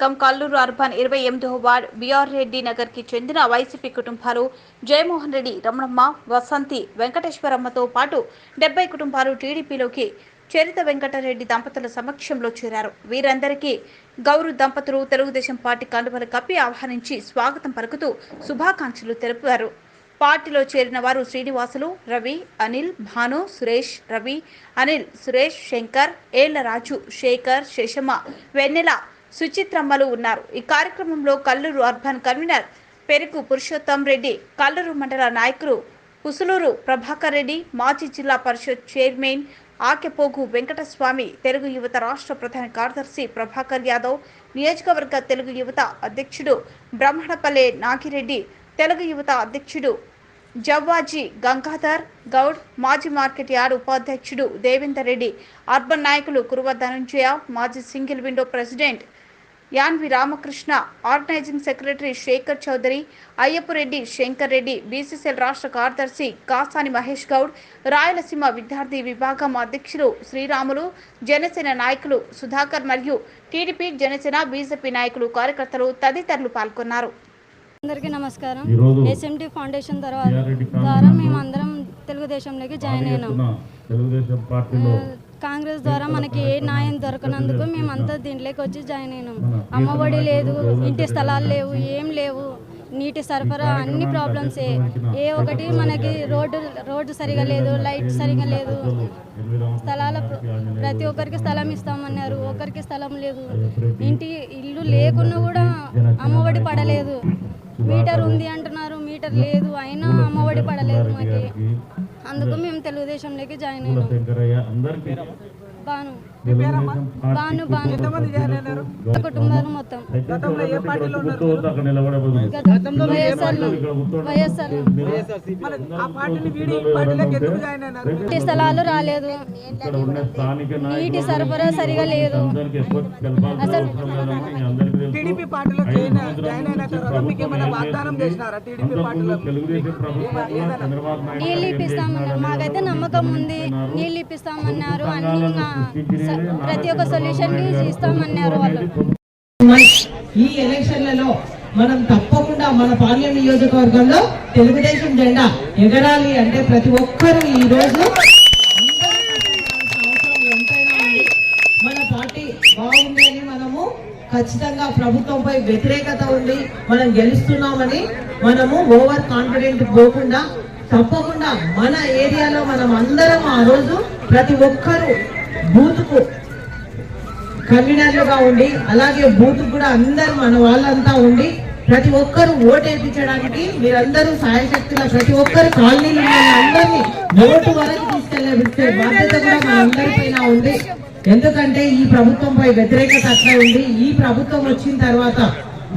నియోజకవర్గం కల్లూరు అర్బన్ ఇరవై ఎనిమిదవ వార్డ్ బిఆర్ రెడ్డి నగర్కి చెందిన వైసీపీ కుటుంబాలు జయమోహన్ రెడ్డి రమణమ్మ వసంతి వెంకటేశ్వరమ్మతో పాటు డెబ్బై కుటుంబాలు టీడీపీలోకి చరిత వెంకటరెడ్డి దంపతుల సమక్షంలో చేరారు. వీరందరికీ గౌరు దంపతులు తెలుగుదేశం పార్టీ కండువలు కప్పి ఆహ్వానించి స్వాగతం పలుకుతూ శుభాకాంక్షలు తెలిపారు. పార్టీలో చేరిన వారు శ్రీనివాసులు రవి అనిల్ భాను సురేష్ రవి అనిల్ సురేష్ శంకర్ ఏళ్ళ రాజు శేఖర్ శేషమ్మ వెన్నెల సుచిత్రమ్మలు ఉన్నారు. ఈ కార్యక్రమంలో కల్లూరు అర్బన్ కన్వీనర్ పెరుకు పురుషోత్తం రెడ్డి కల్లూరు మండల నాయకులు పుసులూరు ప్రభాకర్ రెడ్డి మాజీ జిల్లా పరిషత్ చైర్మన్ ఆకెపోగు వెంకటస్వామి తెలుగు యువత రాష్ట్ర ప్రధాన కార్యదర్శి ప్రభాకర్ యాదవ్ నియోజకవర్గ తెలుగు యువత అధ్యక్షుడు బ్రహ్మణపల్లె నాగిరెడ్డి తెలుగు యువత అధ్యక్షుడు జవ్వాజీ గంగాధర్ గౌడ్ మాజీ మార్కెట్ యార్డ్ ఉపాధ్యక్షుడు దేవేందర్ రెడ్డి అర్బన్ నాయకులు కురువ ధనంజయ మాజీ single window president యాన్వి Ramakrishna organizing secretary Shekar Chowdary Ayyappareddy Shankar Reddy BCCL రాష్ట్ర కార్యదర్శి కాసాని మహేష్ గౌడ్ రాయలసీమ విద్యార్థి విభాగం అధ్యక్షులు శ్రీరాములు జనసేన నాయకులు సుధాకర్ మరియు టీడీపీ జనసేన బీజేపీ నాయకులు కార్యకర్తలు తదితరులు పాల్గొన్నారు. అందరికీ నమస్కారం. ఎస్ఎండి ఫౌండేషన్ ద్వారా టిఆర్ఎడ్డి ద్వారా మేము అందరం తెలుగుదేశంలోకి జాయిన్ అయినాం. ఎత్తున తెలుగుదేశం పార్టీలో కాంగ్రెస్ ద్వారా మనకి ఏ న్యాయం దొరకనందుకు మేమంతా దీంట్లోకి వచ్చి జాయిన్ అయినాం. అమ్మఒడి లేదు ఇంటి స్థలాలు లేవు ఏం లేవు. నీటి సరఫరా అన్ని ప్రాబ్లమ్సే ఏ. ఒకటి మనకి రోడ్డు రోడ్డు సరిగా లేదు లైట్ సరిగా లేదు. స్థలాల ప్రతి ఒక్కరికి స్థలం ఇస్తామన్నారు ఒకరికి స్థలం లేదు. ఇంటి ఇల్లు లేకున్నా కూడా అమ్మఒడి పడలేదు. మీటర్ ఉంది అంటున్నారు మీటర్ లేదు అయినా అమ్మఒడి పడలేదు మాకి. అందుకు మేము తెలుగుదేశంలోకి జాయిన్ అయినాం. బాను బాను బాను కుటుంబాలు మొత్తం గతంలో వైఎస్ఆర్ స్థలాలు రాలేదు ఇక్కడ ఉన్న స్థానిక నీటి సరఫరా సరిగా లేదు. టీడీపీ పార్టీలో జాయిన్ అయిన తర్వాత మీకు ఏమైనా వాగ్దానం చేసినారా టీడీపీ పార్టీలో నాయుడు నీళ్ళు ఇప్పిస్తామన్నారు మాకైతే నమ్మకం ఉంది నీళ్ళు ఇప్పిస్తామన్నారు అన్ని ప్రతి ఒక్క సొల్యూషన్ ఇస్తామన్నారు వాళ్ళు. ఈ ఎలక్షన్లలో మనం తప్పకుండా మన పార్లమెంట్ నియోజకవర్గంలో తెలుగుదేశం జెండా ఎగరాలి అంటే ప్రతి ఒక్కరూ ఈ రోజు అవసరం ఎంతైనా మన పార్టీ బాగుంది అని మనము ఖచ్చితంగా ప్రభుత్వంపై వ్యతిరేకత ఉంది మనం గెలుస్తున్నామని మనము ఓవర్ కాన్ఫిడెంట్ పోకుండా తప్పకుండా మన ఏరియాలో మనం అందరం ఆ రోజు ప్రతి ఒక్కరూ బూత్కు కన్వీనర్లుగా ఉండి అలాగే బూత్ కూడా అందరు మన వాళ్ళంతా ఉండి ప్రతి ఒక్కరు ఓటేపించడానికి మీరందరూ సాయశక్తుల ప్రతి ఒక్కరు కాలనీలో అందరినీ ఓటు వరకు తీసుకెళ్ళే బాధ్యత కూడా మనందరి పైన ఉంది. ఎందుకంటే ఈ ప్రభుత్వంపై వ్యతిరేకత అట్లా ఉంది. ఈ ప్రభుత్వం వచ్చిన తర్వాత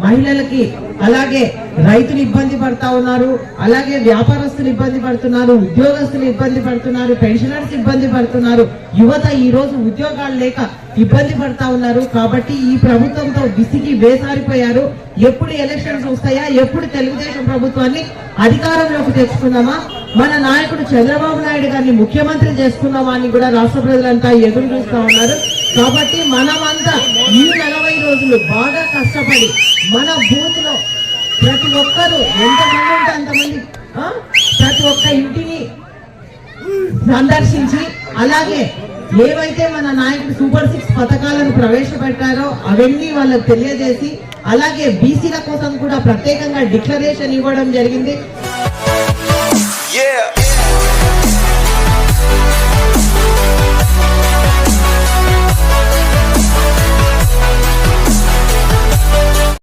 మహిళలకి అలాగే రైతులు ఇబ్బంది పడతా ఉన్నారు అలాగే వ్యాపారస్తులు ఇబ్బంది పడుతున్నారు ఉద్యోగస్తులు ఇబ్బంది పడుతున్నారు పెన్షనర్స్ ఇబ్బంది పడుతున్నారు. యువత ఈ రోజు ఉద్యోగాలు లేక ఇబ్బంది పడతా ఉన్నారు. కాబట్టి ఈ ప్రభుత్వంతో విసిగి వేసారిపోయారు. ఎప్పుడు ఎలక్షన్స్ వస్తాయా? ఎప్పుడు తెలుగుదేశం ప్రభుత్వాన్ని అధికారంలోకి తెచ్చుకుందామా? మన నాయకుడు చంద్రబాబు నాయుడు గారిని ముఖ్యమంత్రి చేసుకున్నామా అని కూడా రాష్ట్ర ప్రజలంతా ఎదురు చూస్తా ఉన్నారు. కాబట్టి మనమంతా ఈ నలభై రోజులు బాగా కష్టపడి మన బూత్లో ప్రతి ఒక్కరు ఎంతమంది ఉంటే అంతమంది ప్రతి ఒక్క ఇంటిని సందర్శించి అలాగే ఏవైతే మన నాయకుడు సూపర్ సిక్స్ పథకాలను ప్రవేశపెట్టారో అవన్నీ వాళ్ళకు తెలియజేసి అలాగే బీసీల కోసం కూడా ప్రత్యేకంగా డిక్లరేషన్ ఇవ్వడం జరిగింది Yeah.